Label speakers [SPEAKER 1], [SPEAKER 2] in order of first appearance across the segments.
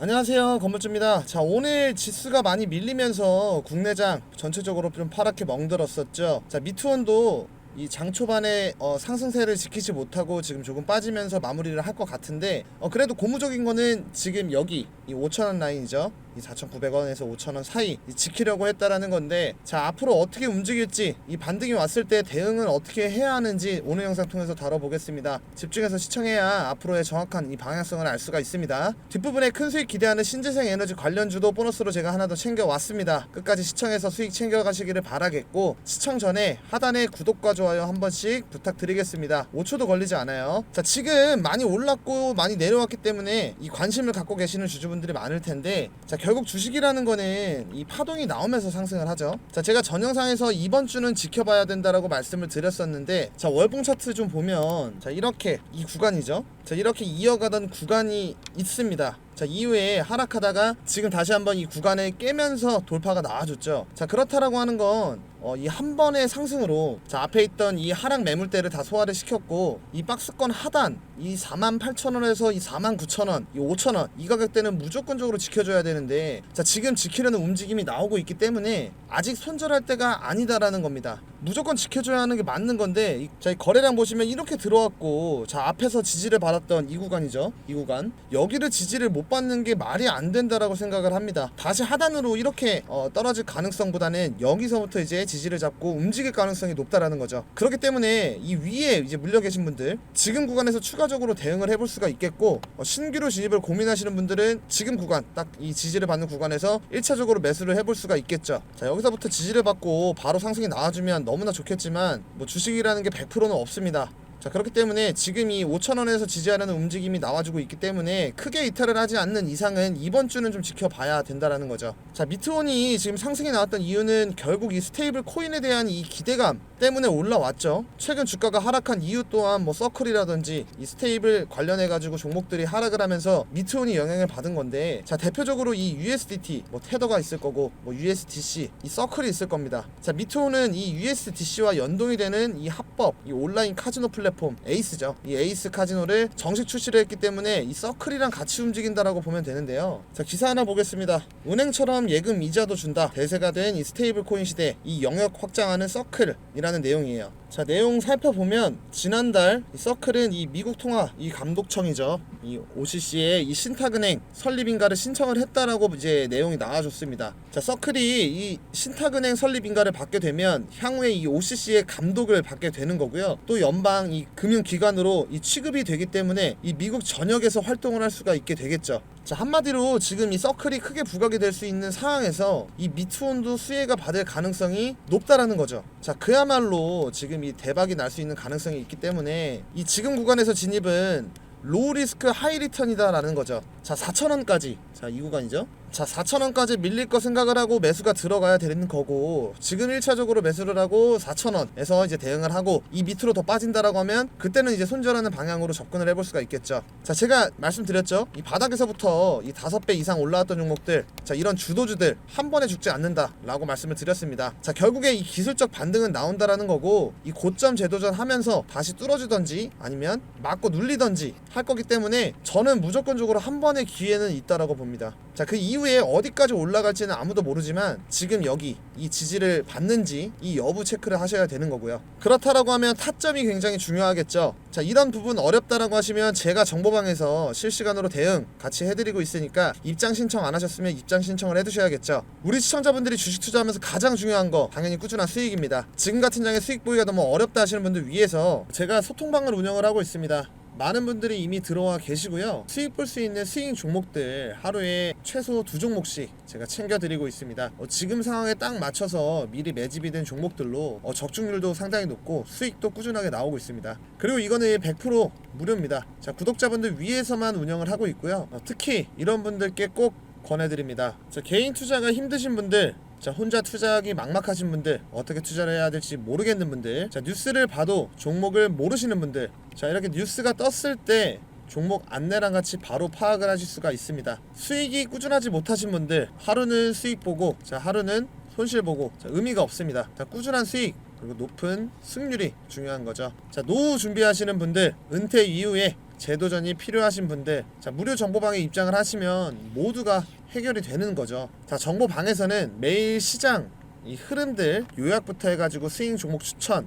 [SPEAKER 1] 안녕하세요 건물주입니다. 자 오늘 지수가 많이 밀리면서 국내장 전체적으로 좀 파랗게 멍들었었죠. 자 미투원도 이 장 초반에 어, 상승세를 지키지 못하고 지금 조금 빠지면서 마무리를 할 것 같은데 어, 그래도 고무적인 거는 지금 여기 이 5천원 라인이죠. 이 4,900원에서 5,000원 사이 이 지키려고 했다라는 건데 자 앞으로 어떻게 움직일지 이 반등이 왔을 때 대응을 어떻게 해야 하는지 오늘 영상 통해서 다뤄보겠습니다. 집중해서 시청해야 앞으로의 정확한 이 방향성을 알 수가 있습니다. 뒷부분에 큰 수익 기대하는 신재생 에너지 관련주도 보너스로 제가 하나 더 챙겨왔습니다. 끝까지 시청해서 수익 챙겨가시기를 바라겠고 시청 전에 하단에 구독과 좋아요 한 번씩 부탁드리겠습니다 5초도 걸리지 않아요 자 지금 많이 올랐고 많이 내려왔기 때문에 이 관심을 갖고 계시는 주주분들이 많을 텐데 자 결국 주식이라는 거는 이 파동이 나오면서 상승을 하죠. 자, 제가 전 영상에서 이번 주는 지켜봐야 된다라고 말씀을 드렸었는데, 자, 월봉 차트 좀 보면, 자, 이렇게 이 구간이죠. 자, 이렇게 이어가던 구간이 있습니다. 자, 이후에 하락하다가 지금 다시 한번 이 구간을 깨면서 돌파가 나와줬죠. 자, 그렇다라고 하는 건, 어, 이 한 번의 상승으로, 자, 앞에 있던 이 하락 매물대를 다 소화를 시켰고, 이 박스권 하단, 이 48,000원에서 이 49,000원, 이 5,000원, 이 가격대는 무조건적으로 지켜줘야 되는데, 자, 지금 지키려는 움직임이 나오고 있기 때문에, 아직 손절할 때가 아니다라는 겁니다. 무조건 지켜줘야 하는 게 맞는 건데, 이, 자, 이 거래량 보시면 이렇게 들어왔고, 자, 앞에서 지지를 받았던 이 구간이죠. 이 구간. 여기를 지지를 못 받는 게 말이 안 된다라고 생각을 합니다. 다시 하단으로 이렇게 어, 떨어질 가능성보다는 여기서부터 이제 지지를 잡고 움직일 가능성이 높다라는 거죠. 그렇기 때문에 이 위에 이제 물려 계신 분들 지금 구간에서 추가 적으로 대응을 해볼 수가 있겠고 어, 신규로 진입을 고민하시는 분들은 지금 구간 딱 이 지지를 받는 구간에서 1차적으로 매수를 해볼 수가 있겠죠. 자 여기서부터 지지를 받고 바로 상승이 나와주면 너무나 좋겠지만 뭐 주식이라는 게 100%는 없습니다. 자 그렇기 때문에 지금 이 5천원에서 지지하려는 움직임이 나와주고 있기 때문에 크게 이탈을 하지 않는 이상은 이번 주는 좀 지켜봐야 된다라는 거죠 자 미트온이 지금 상승이 나왔던 이유는 결국 이 스테이블 코인에 대한 이 기대감 때문에 올라왔죠 최근 주가가 하락한 이유 또한 뭐 서클이라든지 이 스테이블 관련해 가지고 종목들이 하락을 하면서 미트온이 영향을 받은 건데 자 대표적으로 이 USDT 뭐 테더가 있을 거고 뭐 USDC 이 서클이 있을 겁니다 자 미트온은 이 USDC와 연동이 되는 이 합법 이 온라인 카지노 플랫폼 에이스죠. 이 에이스 카지노를 정식 출시를 했기 때문에 이 서클이랑 같이 움직인다라고 보면 되는데요. 자 기사 하나 보겠습니다. 은행처럼 예금 이자도 준다. 대세가 된 이 스테이블 코인 시대 이 영역 확장하는 서클이라 는 내용이에요. 자 내용 살펴보면 지난달 이 서클은 이 미국 통화 이 감독청이죠. 이 OCC에 이 신탁은행 설립인가를 신청을 했다라고 이제 내용이 나와줬습니다. 자 서클이 이 신탁은행 설립인가를 받게 되면 향후에 이 OCC의 감독을 받게 되는 거고요. 또 연방 이 금융기관으로 이 취급이 되기 때문에 이 미국 전역에서 활동을 할 수가 있게 되겠죠. 자 한마디로 지금 이 서클이 크게 부각이 될 수 있는 상황에서 이 미투온도 수혜가 받을 가능성이 높다라는 거죠. 자 그야말로 지금 이 대박이 날 수 있는 가능성이 있기 때문에 이 지금 구간에서 진입은 로우 리스크 하이 리턴이다라는 거죠. 자 4천원까지 자 이 구간이죠. 자 4천원까지 밀릴 거 생각을 하고 매수가 들어가야 되는 거고 지금 1차적으로 매수를 하고 4천원에서 이제 대응을 하고 이 밑으로 더 빠진다라고 하면 그때는 이제 손절하는 방향으로 접근을 해볼 수가 있겠죠. 자 제가 말씀드렸죠. 이 바닥에서부터 이 5배 이상 올라왔던 종목들 자 이런 주도주들 한 번에 죽지 않는다 라고 말씀을 드렸습니다. 자 결국에 이 기술적 반등은 나온다라는 거고 이 고점 재도전 하면서 다시 뚫어주던지 아니면 맞고 눌리던지 할 거기 때문에 저는 무조건적으로 한 번의 기회는 있다라고 봅니다 자 그 이후에 어디까지 올라갈지는 아무도 모르지만 지금 여기 이 지지를 받는지 이 여부 체크를 하셔야 되는 거고요. 그렇다라고 하면 타점이 굉장히 중요하겠죠. 자 이런 부분 어렵다라고 하시면 제가 정보방에서 실시간으로 대응 같이 해드리고 있으니까 입장 신청 안 하셨으면 입장 신청을 해두셔야겠죠. 우리 시청자분들이 주식 투자하면서 가장 중요한 거 당연히 꾸준한 수익입니다. 지금 같은 장에 수익 보기가 너무 어렵다 하시는 분들 위해서 제가 소통방을 운영을 하고 있습니다 많은 분들이 이미 들어와 계시고요. 수익 볼 수 있는 스윙 종목들 하루에 최소 두 종목씩 제가 챙겨드리고 있습니다. 어, 지금 상황에 딱 맞춰서 미리 매집이 된 종목들로 어, 적중률도 상당히 높고 수익도 꾸준하게 나오고 있습니다. 그리고 이거는 100% 무료입니다. 자 구독자분들 위해서만 운영을 하고 있고요. 어, 특히 이런 분들께 꼭 권해드립니다. 자, 개인 투자가 힘드신 분들 자 혼자 투자하기 막막하신 분들 어떻게 투자를 해야 될지 모르겠는 분들 자 뉴스를 봐도 종목을 모르시는 분들 자 이렇게 뉴스가 떴을 때 종목 안내랑 같이 바로 파악을 하실 수가 있습니다. 수익이 꾸준하지 못하신 분들 하루는 수익 보고 자 하루는 손실 보고 자 의미가 없습니다. 자 꾸준한 수익 그리고 높은 승률이 중요한 거죠. 자 노후 준비하시는 분들 은퇴 이후에 재도전이 필요하신 분들 자 무료 정보방에 입장을 하시면 모두가 해결이 되는 거죠. 자 정보방에서는 매일 시장 이 흐름들 요약부터 해가지고 스윙 종목 추천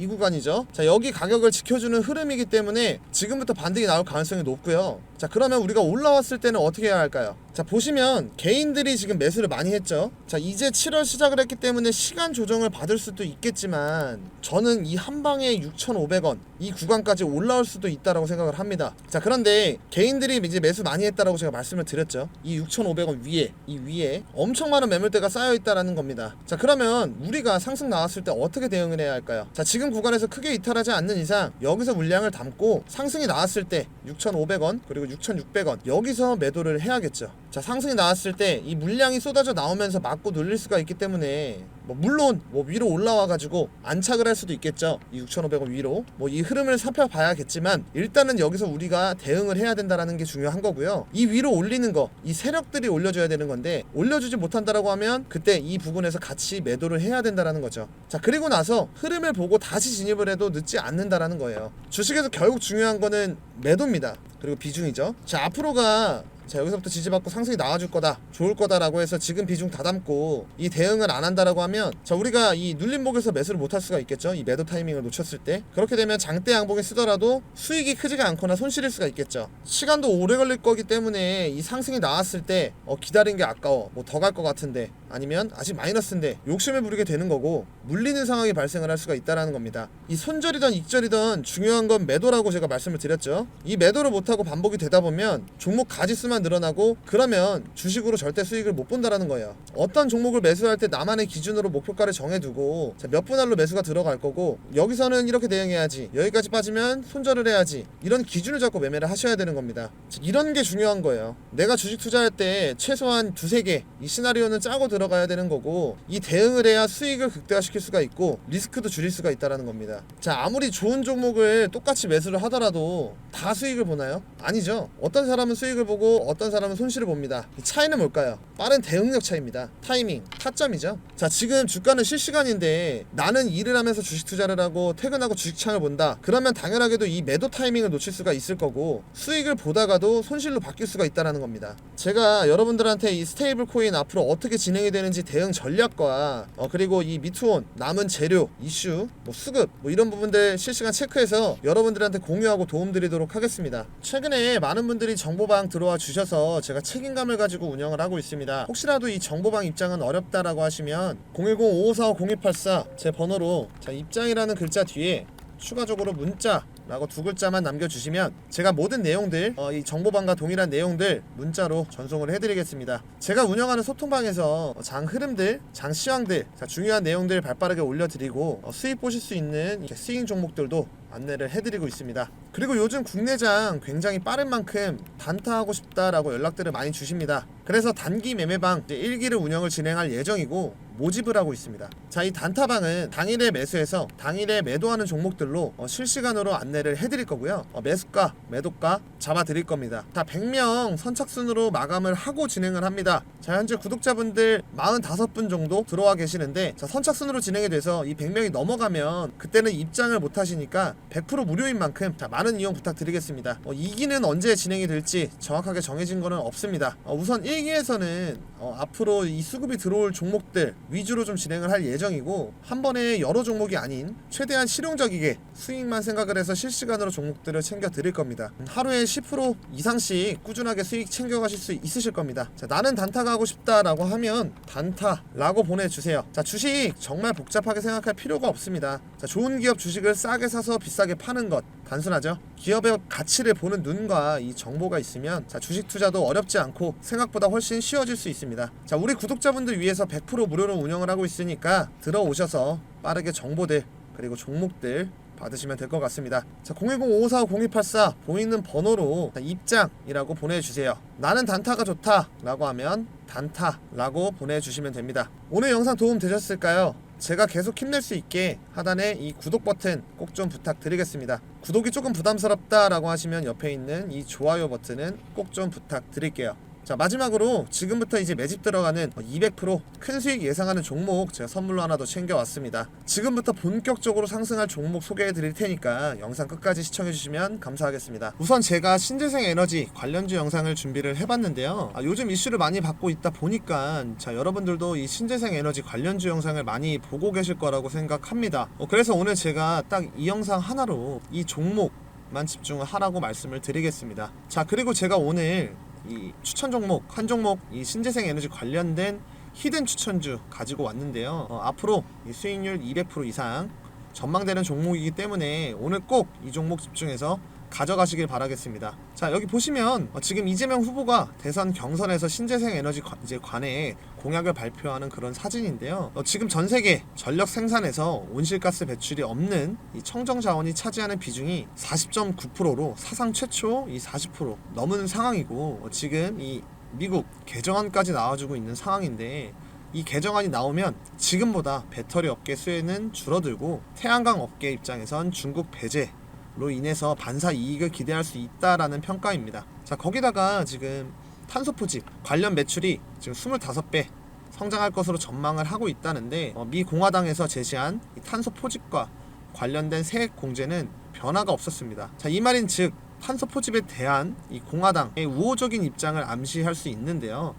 [SPEAKER 1] 이 구간이죠. 자, 여기 가격을 지켜주는 흐름이기 때문에 지금부터 반등이 나올 가능성이 높고요. 자, 그러면 우리가 올라왔을 때는 어떻게 해야 할까요? 자, 보시면 개인들이 지금 매수를 많이 했죠. 자, 이제 7월 시작을 했기 때문에 시간 조정을 받을 수도 있겠지만 저는 이 한 방에 6,500원 이 구간까지 올라올 수도 있다라고 생각을 합니다. 자, 그런데 개인들이 이제 매수 많이 했다라고 제가 말씀을 드렸죠. 이 6,500원 위에 이 위에 엄청 많은 매물대가 쌓여 있다라는 겁니다. 자, 그러면 우리가 상승 나왔을 때 어떻게 대응을 해야 할까요? 자, 지금 구간에서 크게 이탈하지 않는 이상 여기서 물량을 담고 상승이 나왔을 때 6,500원 그리고 6,600원 여기서 매도를 해야겠죠. 자, 상승이 나왔을 때 이 물량이 쏟아져 나오면서 맞고 눌릴 수가 있기 때문에 뭐 물론 뭐 위로 올라와 가지고 안착을 할 수도 있겠죠. 이 6,500원 위로 뭐 이 흐름을 살펴봐야겠지만 일단은 여기서 우리가 대응을 해야 된다라는 게 중요한 거고요. 이 위로 올리는 거, 이 세력들이 올려줘야 되는 건데 올려주지 못한다라고 하면 그때 이 부분에서 같이 매도를 해야 된다라는 거죠. 자 그리고 나서 흐름을 보고 다시 진입을 해도 늦지 않는다라는 거예요. 주식에서 결국 중요한 거는 매도입니다. 그리고 비중이죠. 자 앞으로가 자 여기서부터 지지받고 상승이 나와줄 거다 좋을 거다라고 해서 지금 비중 다 담고 이 대응을 안 한다라고 하면 자 우리가 이 눌림목에서 매수를 못 할 수가 있겠죠? 이 매도 타이밍을 놓쳤을 때. 그렇게 되면 장대 양봉에 쓰더라도 수익이 크지가 않거나 손실일 수가 있겠죠. 시간도 오래 걸릴 거기 때문에 이 상승이 나왔을 때 어, 기다린 게 아까워. 뭐 더 갈 것 같은데 아니면 아직 마이너스인데 욕심을 부리게 되는 거고 물리는 상황이 발생을 할 수가 있다라는 겁니다 이 손절이든 익절이든 중요한 건 매도라고 제가 말씀을 드렸죠 이 매도를 못하고 반복이 되다 보면 종목 가지수만 늘어나고 그러면 주식으로 절대 수익을 못 본다라는 거예요. 어떤 종목을 매수할 때 나만의 기준으로 목표가를 정해두고 자, 몇 분할로 매수가 들어갈 거고 여기서는 이렇게 대응해야지 여기까지 빠지면 손절을 해야지 이런 기준을 잡고 매매를 하셔야 되는 겁니다. 자, 이런 게 중요한 거예요. 내가 주식 투자할 때 최소한 두세 개 이 시나리오는 짜고 들어 가야 되는 거고 이 대응을 해야 수익을 극대화시킬 수가 있고 리스크도 줄일 수가 있다라는 겁니다. 자 아무리 좋은 종목을 똑같이 매수를 하더라도 다 수익을 보나요? 아니죠. 어떤 사람은 수익을 보고 어떤 사람은 손실을 봅니다. 이 차이는 뭘까요? 빠른 대응력 차이입니다. 타이밍, 타점이죠. 자, 지금 주가는 실시간인데 나는 일을 하면서 주식 투자를 하고 퇴근하고 주식창을 본다. 그러면 당연하게도 이 매도 타이밍을 놓칠 수가 있을 거고 수익을 보다가도 손실로 바뀔 수가 있다라는 겁니다. 제가 여러분들한테 이 스테이블 코인 앞으로 어떻게 진행 이 되는지 대응 전략과 어, 그리고 이 미투온 남은 재료 이슈 뭐 수급 뭐 이런 부분들 실시간 체크해서 여러분들한테 공유하고 도움드리도록 하겠습니다. 최근에 많은 분들이 정보방 들어와 주셔서 제가 책임감을 가지고 운영을 하고 있습니다. 혹시라도 이 정보방 입장은 어렵다라고 하시면 010-5545-0284 제 번호로 자 입장이라는 글자 뒤에 추가적으로 문자 라고 두 글자만 남겨주시면 제가 모든 내용들 어, 이 정보방과 동일한 내용들 문자로 전송을 해드리겠습니다. 제가 운영하는 소통방에서 장 흐름들, 장 시황들, 자, 중요한 내용들 발빠르게 올려드리고 어, 수익 보실 수 있는 스윙 종목들도 안내를 해드리고 있습니다. 그리고 요즘 국내장 굉장히 빠른 만큼 단타하고 싶다라고 연락들을 많이 주십니다. 그래서 단기 매매방 이제 1기를 운영을 진행할 예정이고 모집을 하고 있습니다. 자, 이 단타방은 당일에 매수해서 당일에 매도하는 종목들로 어, 실시간으로 안내 를 해드릴 거고요. 어, 매수가, 매도가 잡아드릴 겁니다. 자, 100명 선착순으로 마감을 하고 진행을 합니다. 자, 현재 구독자분들 45분 정도 들어와 계시는데 자, 선착순으로 진행이 돼서 이 100명이 넘어가면 그때는 입장을 못 하시니까 100% 무료인 만큼 자, 많은 이용 부탁드리겠습니다. 어, 2기는 언제 진행이 될지 정확하게 정해진 거는 없습니다. 어, 우선 1기에서는 어, 앞으로 이 수급이 들어올 종목들 위주로 좀 진행을 할 예정이고 한 번에 여러 종목이 아닌 최대한 실용적이게 수익만 생각을 해서 실시간으로 종목들을 챙겨 드릴 겁니다. 음, 하루에 10% 이상씩 꾸준하게 수익 챙겨 가실 수 있으실 겁니다. 자, 나는 단타가 하고 싶다라고 하면 단타라고 보내주세요. 자, 주식 정말 복잡하게 생각할 필요가 없습니다. 자, 좋은 기업 주식을 싸게 사서 비싸게 파는 것 단순하죠. 기업의 가치를 보는 눈과 이 정보가 있으면 자, 주식 투자도 어렵지 않고 생각보다 훨씬 쉬워질 수 있습니다. 자, 우리 구독자분들 위해서 100% 무료로 운영을 하고 있으니까 들어오셔서 빠르게 정보들 그리고 종목들 받으시면 될 것 같습니다. 자, 010-5545-0284 보이는 번호로 자, 입장이라고 보내주세요. 나는 단타가 좋다 라고 하면 단타라고 보내주시면 됩니다. 오늘 영상 도움 되셨을까요? 제가 계속 힘낼 수 있게 하단에 이 구독 버튼 꼭 좀 부탁드리겠습니다. 구독이 조금 부담스럽다라고 하시면 옆에 있는 이 좋아요 버튼은 꼭 좀 부탁드릴게요. 자 마지막으로 지금부터 이제 매집 들어가는 200%큰 수익 예상하는 종목 제가 선물로 하나 더 챙겨왔습니다. 지금부터 본격적으로 상승할 종목 소개해 드릴 테니까 영상 끝까지 시청해 주시면 감사하겠습니다. 우선 제가 신재생 에너지 관련주 영상을 준비를 해봤는데요. 아, 요즘 이슈를 많이 받고 있다 보니까 자 여러분들도 이 신재생 에너지 관련주 영상을 많이 보고 계실 거라고 생각합니다. 어, 그래서 오늘 제가 딱 이 영상 하나로 이 종목 만 집중을 하라고 말씀을 드리겠습니다. 자 그리고 제가 오늘 이 추천 종목 한 종목 이 신재생 에너지 관련된 히든 추천주 가지고 왔는데요. 어, 앞으로 이 수익률 200% 이상 전망되는 종목이기 때문에 오늘 꼭 이 종목 집중해서 가져가시길 바라겠습니다. 자 여기 보시면 어, 지금 이재명 후보가 대선 경선에서 신재생 에너지 관, 이제 관에 공약을 발표하는 그런 사진인데요. 어, 지금 전 세계 전력 생산에서 온실가스 배출이 없는 이 청정 자원이 차지하는 비중이 40.9%로 사상 최초 이 40% 넘은 상황이고 어, 지금 이 미국 개정안까지 나와주고 있는 상황인데 이 개정안이 나오면 지금보다 배터리 업계 수혜는 줄어들고 태양광 업계 입장에선 중국 배제 로 인해서 반사 이익을 기대할 수 있다라는 평가입니다. 자, 거기다가 지금 탄소 포집 관련 매출이 지금 25배 성장할 것으로 전망을 하고 있다는데 어, 미 공화당에서 제시한 이 탄소 포집과 관련된 세액 공제는 변화가 없었습니다. 자, 이 말인 즉 탄소 포집에 대한 이 공화당의 우호적인 입장을 암시할 수 있는데요.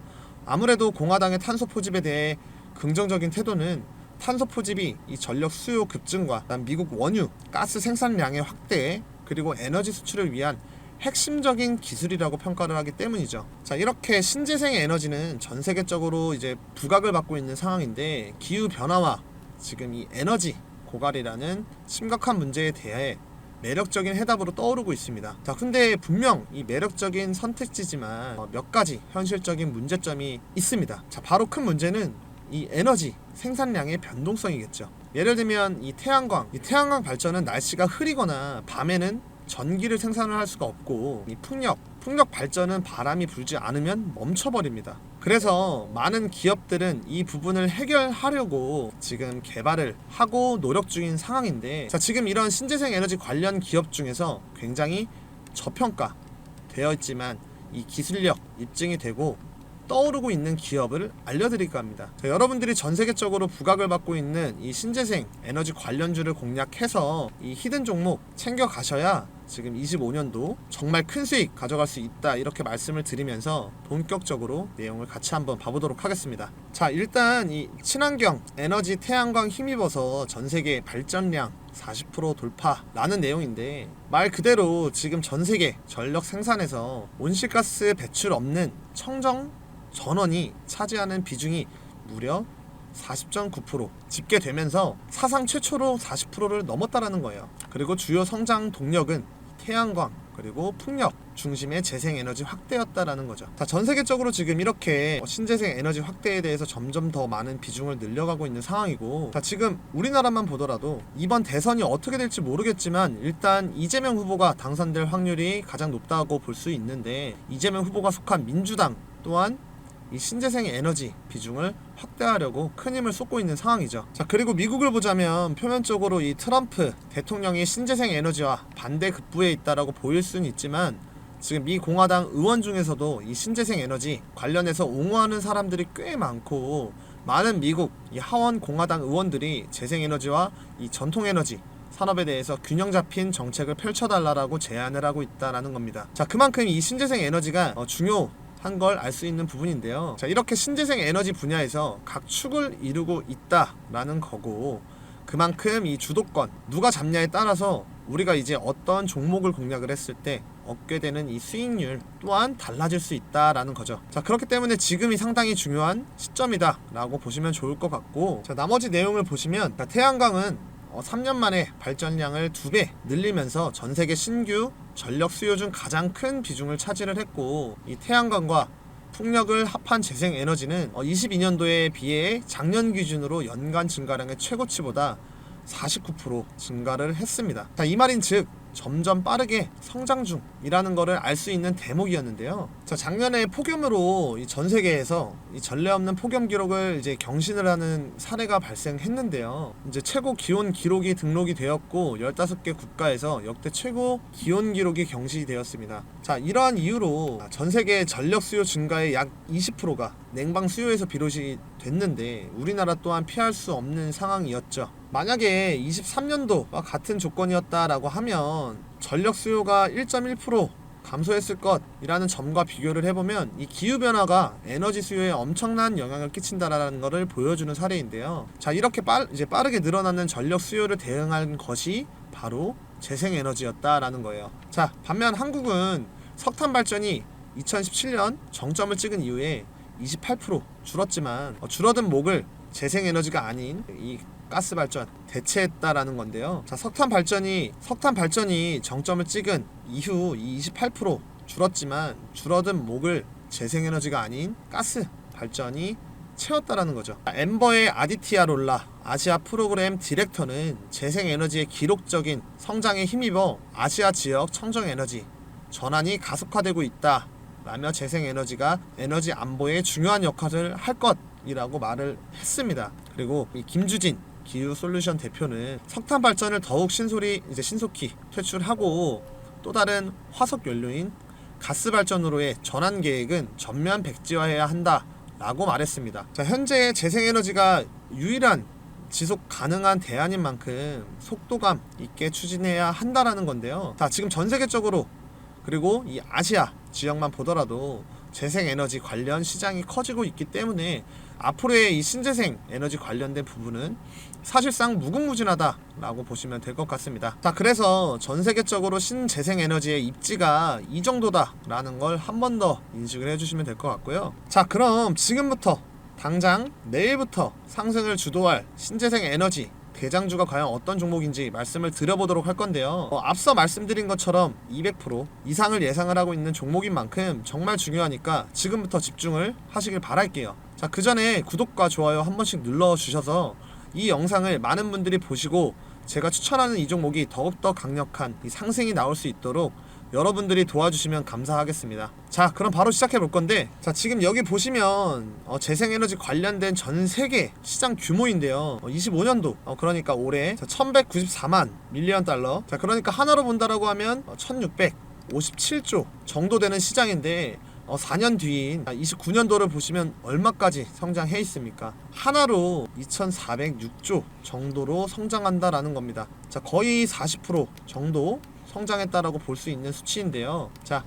[SPEAKER 1] 아무래도 공화당의 탄소 포집에 대해 긍정적인 태도는 탄소 포집이 이 전력 수요 급증과 미국 원유 가스 생산량의 확대 그리고 에너지 수출을 위한 핵심적인 기술이라고 평가를 하기 때문이죠. 자 이렇게 신재생 에너지는 전 세계적으로 이제 부각을 받고 있는 상황인데 기후 변화와 지금 이 에너지 고갈이라는 심각한 문제에 대해 매력적인 해답으로 떠오르고 있습니다. 자, 근데 분명 이 매력적인 선택지지만 어, 몇 가지 현실적인 문제점이 있습니다. 자, 바로 큰 문제는 이 에너지 생산량의 변동성이겠죠. 예를 들면 이 태양광, 이 태양광 발전은 날씨가 흐리거나 밤에는 전기를 생산을 할 수가 없고 이 풍력, 풍력 발전은 바람이 불지 않으면 멈춰버립니다. 그래서 많은 기업들은 이 부분을 해결하려고 지금 개발을 하고 노력 중인 상황인데 자 지금 이런 신재생 에너지 관련 기업 중에서 굉장히 저평가 되어 있지만 이 기술력 입증이 되고 떠오르고 있는 기업을 알려드릴까 합니다. 자, 여러분들이 전 세계적으로 부각을 받고 있는 이 신재생 에너지 관련주를 공략해서 이 히든 종목 챙겨 가셔야 지금 25년도 정말 큰 수익 가져갈 수 있다 이렇게 말씀을 드리면서 본격적으로 내용을 같이 한번 봐보도록 하겠습니다. 자 일단 이 친환경 에너지 태양광 힘입어서 전 세계 발전량 40% 돌파라는 내용인데 말 그대로 지금 전 세계 전력 생산에서 온실가스 배출 없는 청정 전원이 차지하는 비중이 무려 40.9% 집계되면서 사상 최초로 40%를 넘었다라는 거예요. 그리고 주요 성장 동력은 태양광 그리고 풍력 중심의 재생에너지 확대였다라는 거죠. 자, 전 세계적으로 지금 이렇게 신재생 에너지 확대에 대해서 점점 더 많은 비중을 늘려가고 있는 상황이고, 자, 지금 우리나라만 보더라도 이번 대선이 어떻게 될지 모르겠지만 일단 이재명 후보가 당선될 확률이 가장 높다고 볼 수 있는데 이재명 후보가 속한 민주당 또한 이 신재생 에너지 비중을 확대하려고 큰 힘을 쏟고 있는 상황이죠. 자, 그리고 미국을 보자면 표면적으로 이 트럼프 대통령이 신재생 에너지와 반대 급부에 있다라고 보일 수는 있지만 지금 미 공화당 의원 중에서도 이 신재생 에너지 관련해서 옹호하는 사람들이 꽤 많고 많은 미국 이 하원 공화당 의원들이 재생 에너지와 이 전통 에너지 산업에 대해서 균형 잡힌 정책을 펼쳐달라고 제안을 하고 있다라는 겁니다. 자, 그만큼 이 신재생 에너지가 어, 중요 한 걸 알 수 있는 부분인데요. 자, 이렇게 신재생 에너지 분야에서 각 축을 이루고 있다라는 거고 그만큼 이 주도권 누가 잡냐에 따라서 우리가 이제 어떤 종목을 공략을 했을 때 얻게 되는 이 수익률 또한 달라질 수 있다라는 거죠. 자, 그렇기 때문에 지금이 상당히 중요한 시점이다라고 보시면 좋을 것 같고, 자, 나머지 내용을 보시면 자, 태양광은 어, 3년 만에 발전량을 두배 늘리면서 전 세계 신규 전력 수요 중 가장 큰 비중을 차지를 했고, 이 태양광과 풍력을 합한 재생 에너지는 22년도에 비해 작년 기준으로 연간 증가량의 최고치보다 49% 증가를 했습니다. 자, 이 말인 즉 점점 빠르게 성장 중이라는 것을 알 수 있는 대목이었는데요. 자, 작년에 폭염으로 이전 세계에서 이 전례 없는 폭염 기록을 이제 경신을 하는 사례가 발생했는데요. 이제 최고 기온 기록이 등록이 되었고 15개 국가에서 역대 최고 기온 기록이 경신되었습니다. 자, 이러한 이유로 전 세계 전력 수요 증가의 약 20%가 냉방 수요에서 비롯이 됐는데 우리나라 또한 피할 수 없는 상황이었죠. 만약에 23년도와 같은 조건이었다라고 하면 전력 수요가 1.1% 감소했을 것이라는 점과 비교를 해보면 이 기후 변화가 에너지 수요에 엄청난 영향을 끼친다라는 것을 보여주는 사례인데요. 자 이렇게 빠, 이제 빠르게 늘어나는 전력 수요를 대응한 것이 바로 재생 에너지였다라는 거예요. 자 반면 한국은 석탄 발전이 2017년 정점을 찍은 이후에 28% 줄었지만 어, 줄어든 목을 재생 에너지가 아닌 이 가스 발전 대체했다라는 건데요. 자, 석탄 발전이 석탄 발전이 정점을 찍은 이후 이28% 줄었지만 줄어든 목을 재생 에너지가 아닌 가스 발전이 채웠다라는 거죠. 엠버의 아디티아 롤라 아시아 프로그램 디렉터는 재생 에너지의 기록적인 성장에 힘입어 아시아 지역 청정 에너지 전환이 가속화되고 있다. 라며 재생 에너지가 에너지 안보에 중요한 역할을 할 것이라고 말을 했습니다. 그리고 이 김주진 기후 솔루션 대표는 석탄 발전을 더욱 신소리 이제 신속히 퇴출하고 또 다른 화석 연료인 가스 발전으로의 전환 계획은 전면 백지화해야 한다라고 말했습니다. 자, 현재 재생 에너지가 유일한 지속 가능한 대안인 만큼 속도감 있게 추진해야 한다라는 건데요. 자, 지금 전 세계적으로 그리고 이 아시아 지역만 보더라도 재생 에너지 관련 시장이 커지고 있기 때문에 앞으로의 이 신재생 에너지 관련된 부분은 사실상 무궁무진하다라고 보시면 될 것 같습니다. 자, 그래서 전 세계적으로 신재생 에너지의 입지가 이 정도다라는 걸 한 번 더 인식을 해주시면 될 것 같고요. 자, 그럼 지금부터 당장 내일부터 상승을 주도할 신재생 에너지 대장주가 과연 어떤 종목인지 말씀을 드려보도록 할 건데요. 어, 앞서 말씀드린 것처럼 200% 이상을 예상을 하고 있는 종목인 만큼 정말 중요하니까 지금부터 집중을 하시길 바랄게요. 자, 그 전에 구독과 좋아요 한 번씩 눌러주셔서 이 영상을 많은 분들이 보시고 제가 추천하는 이 종목이 더욱더 강력한 이 상승이 나올 수 있도록 여러분들이 도와주시면 감사하겠습니다. 자, 그럼 바로 시작해 볼 건데, 자, 지금 여기 보시면 어, 재생에너지 관련된 전 세계 시장 규모인데요. 어, 25년도, 어, 그러니까 올해 1,194만 밀리언 달러. 자, 그러니까 하나로 본다라고 하면 어, 1,657조 정도 되는 시장인데. 어, 4년 뒤인 29년도를 보시면 얼마까지 성장해 있습니까? 하나로 2,406조 정도로 성장한다라는 겁니다. 자, 거의 40% 정도 성장했다라고 볼 수 있는 수치인데요. 자,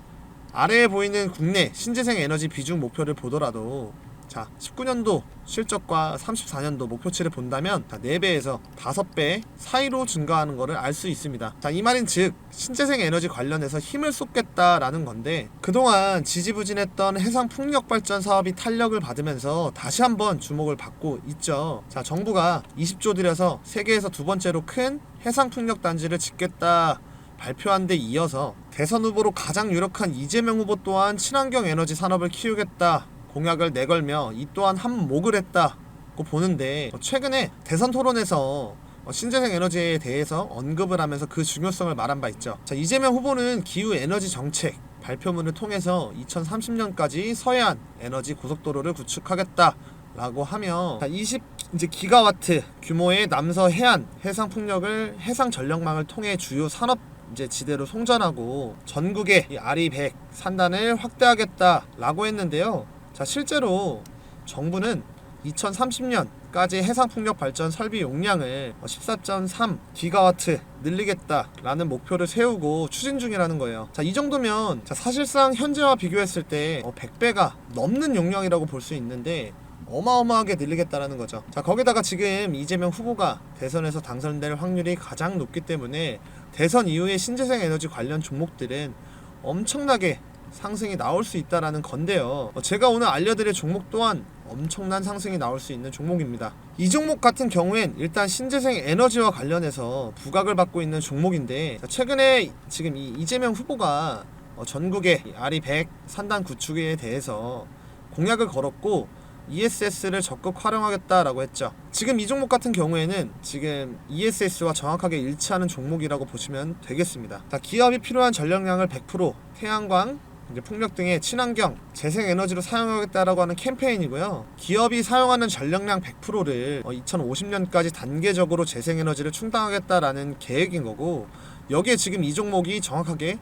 [SPEAKER 1] 아래에 보이는 국내 신재생 에너지 비중 목표를 보더라도 자, 19년도 실적과 34년도 목표치를 본다면 자, 4배에서 5배 사이로 증가하는 것을 알 수 있습니다. 자, 이 말인 즉 신재생 에너지 관련해서 힘을 쏟겠다라는 건데 그동안 지지부진했던 해상 풍력 발전 사업이 탄력을 받으면서 다시 한번 주목을 받고 있죠. 자, 정부가 20조 들여서 세계에서 두 번째로 큰 해상 풍력 단지를 짓겠다 발표한 데 이어서 대선 후보로 가장 유력한 이재명 후보 또한 친환경 에너지 산업을 키우겠다 공약을 내걸며 이 또한 한몫을 했다고 보는데 최근에 대선 토론에서 신재생 에너지에 대해서 언급을 하면서 그 중요성을 말한 바 있죠. 자, 이재명 후보는 기후 에너지 정책 발표문을 통해서 2030년까지 서해안 에너지 고속도로를 구축하겠다. 라고 하며 20 이제 기가와트 규모의 남서 해안 해상 풍력을 해상 전력망을 통해 주요 산업 이제 지대로 송전하고 전국의 이 아리 100 산단을 확대하겠다라고 했는데요. 자, 실제로 정부는 2030년까지 해상 풍력 발전 설비 용량을 14.3 기가와트 늘리겠다라는 목표를 세우고 추진 중이라는 거예요. 자, 이 정도면 자, 사실상 현재와 비교했을 때 100배가 넘는 용량이라고 볼 수 있는데 어마어마하게 늘리겠다라는 거죠. 자, 거기다가 지금 이재명 후보가 대선에서 당선될 확률이 가장 높기 때문에 대선 이후에 신재생 에너지 관련 종목들은 엄청나게 상승이 나올 수 있다라는 건데요. 어, 제가 오늘 알려드릴 종목 또한 엄청난 상승이 나올 수 있는 종목입니다. 이 종목 같은 경우엔 일단 신재생 에너지와 관련해서 부각을 받고 있는 종목인데 자, 최근에 지금 이 이재명 후보가 어, 전국의 이 아리 100 산단 구축에 대해서 공약을 걸었고 ESS를 적극 활용하겠다라고 했죠. 지금 이 종목 같은 경우에는 지금 ESS와 정확하게 일치하는 종목이라고 보시면 되겠습니다. 자, 기업이 필요한 전력량을 100% 태양광, 이제 풍력 등의 친환경 재생 에너지로 사용하겠다라고 하는 캠페인이고요. 기업이 사용하는 전력량 100%를 2050년까지 단계적으로 재생 에너지를 충당하겠다라는 계획인 거고 여기에 지금 이 종목이 정확하게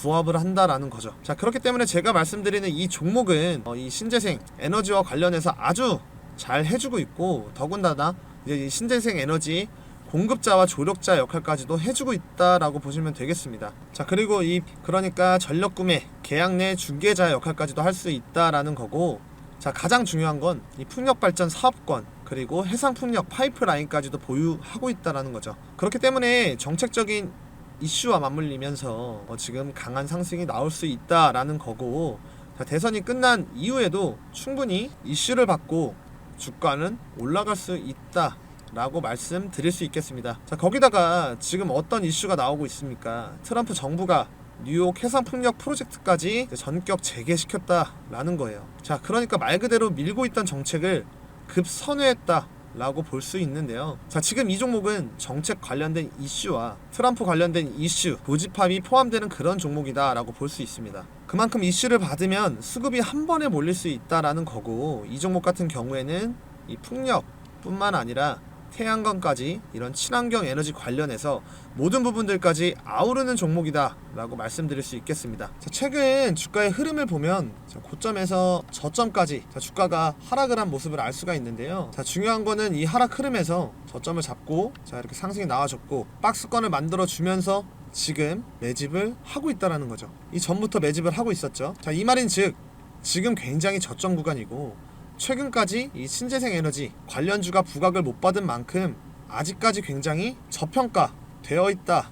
[SPEAKER 1] 부합을 한다라는 거죠. 자 그렇기 때문에 제가 말씀드리는 이 종목은 어, 이 신재생 에너지와 관련해서 아주 잘 해주고 있고 더군다나 이제 이 신재생 에너지 공급자와 조력자 역할까지도 해주고 있다라고 보시면 되겠습니다. 자 그리고 이 그러니까 전력 구매 계약 내 중개자 역할까지도 할 수 있다라는 거고 자 가장 중요한 건 이 풍력 발전 사업권 그리고 해상 풍력 파이프라인까지도 보유하고 있다라는 거죠. 그렇기 때문에 정책적인 이슈와 맞물리면서 어, 지금 강한 상승이 나올 수 있다라는 거고 자, 대선이 끝난 이후에도 충분히 이슈를 받고 주가는 올라갈 수 있다 라고 말씀드릴 수 있겠습니다. 자 거기다가 지금 어떤 이슈가 나오고 있습니까? 트럼프 정부가 뉴욕 해상 풍력 프로젝트까지 전격 재개시켰다라는 거예요. 자 그러니까 말 그대로 밀고 있던 정책을 급선회했다. 라고 볼 수 있는데요. 자, 지금 이 종목은 정책 관련된 이슈와 트럼프 관련된 이슈, 고집합이 포함되는 그런 종목이다 라고 볼 수 있습니다. 그만큼 이슈를 받으면 수급이 한 번에 몰릴 수 있다라는 거고 이 종목 같은 경우에는 이 풍력 뿐만 아니라 태양광까지 이런 친환경 에너지 관련해서 모든 부분들까지 아우르는 종목이다라고 말씀드릴 수 있겠습니다. 자, 최근 주가의 흐름을 보면 자, 고점에서 저점까지 자, 주가가 하락을 한 모습을 알 수가 있는데요. 자, 중요한 거는 이 하락 흐름에서 저점을 잡고 자, 이렇게 상승이 나와줬고 박스권을 만들어 주면서 지금 매집을 하고 있다라는 거죠. 이 전부터 매집을 하고 있었죠. 자, 이 말인 즉 지금 굉장히 저점 구간이고 최근까지 이 신재생 에너지 관련주가 부각을 못 받은 만큼 아직까지 굉장히 저평가 되어 있다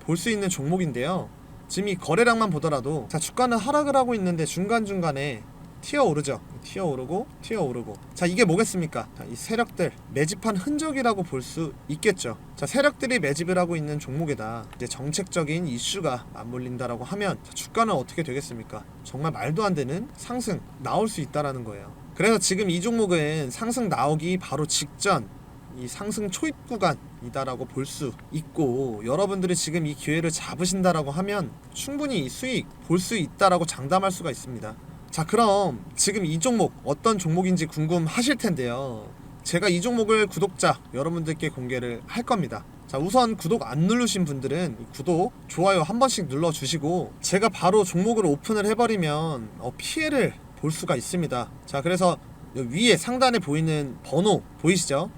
[SPEAKER 1] 볼 수 있는 종목인데요. 지금 이 거래량만 보더라도 자 주가는 하락을 하고 있는데 중간 중간에 튀어 오르죠. 튀어 오르고 튀어 오르고. 자 이게 뭐겠습니까? 자, 이 세력들 매집한 흔적이라고 볼 수 있겠죠. 자 세력들이 매집을 하고 있는 종목에다 이제 정책적인 이슈가 맞물린다라고 하면 자, 주가는 어떻게 되겠습니까? 정말 말도 안 되는 상승 나올 수 있다라는 거예요. 그래서 지금 이 종목은 상승 나오기 바로 직전 이 상승 초입 구간이다라고 볼 수 있고 여러분들이 지금 이 기회를 잡으신다라고 하면 충분히 이 수익 볼 수 있다라고 장담할 수가 있습니다. 자 그럼 지금 이 종목 어떤 종목인지 궁금하실 텐데요. 제가 이 종목을 구독자 여러분들께 공개를 할 겁니다. 자 우선 구독 안 누르신 분들은 이 구독, 좋아요 한 번씩 눌러주시고 제가 바로 종목을 오픈을 해버리면 어, 피해를 볼 수가 있습니다. 자 그래서 위에 상단에 보이는 번호 보이시죠?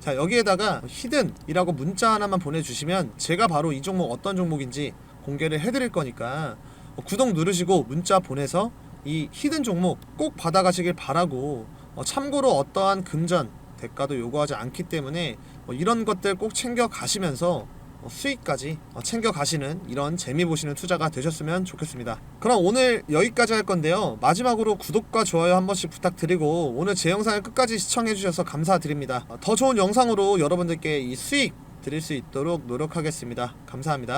[SPEAKER 1] 자 여기에다가 히든이라고 문자 하나만 보내주시면 제가 바로 이 종목 어떤 종목인지 공개를 해드릴 거니까 어, 구독 누르시고 문자 보내서 이 히든 종목 꼭 받아가시길 바라고 어, 참고로 어떠한 금전 대가도 요구하지 않기 때문에 어, 이런 것들 꼭 챙겨 가시면서 어, 수익까지 어, 챙겨 가시는 이런 재미 보시는 투자가 되셨으면 좋겠습니다. 그럼 오늘 여기까지 할 건데요. 마지막으로 구독과 좋아요 한 번씩 부탁드리고 오늘 제 영상을 끝까지 시청해 주셔서 감사드립니다. 어, 더 좋은 영상으로 여러분들께 이 수익 드릴 수 있도록 노력하겠습니다. 감사합니다.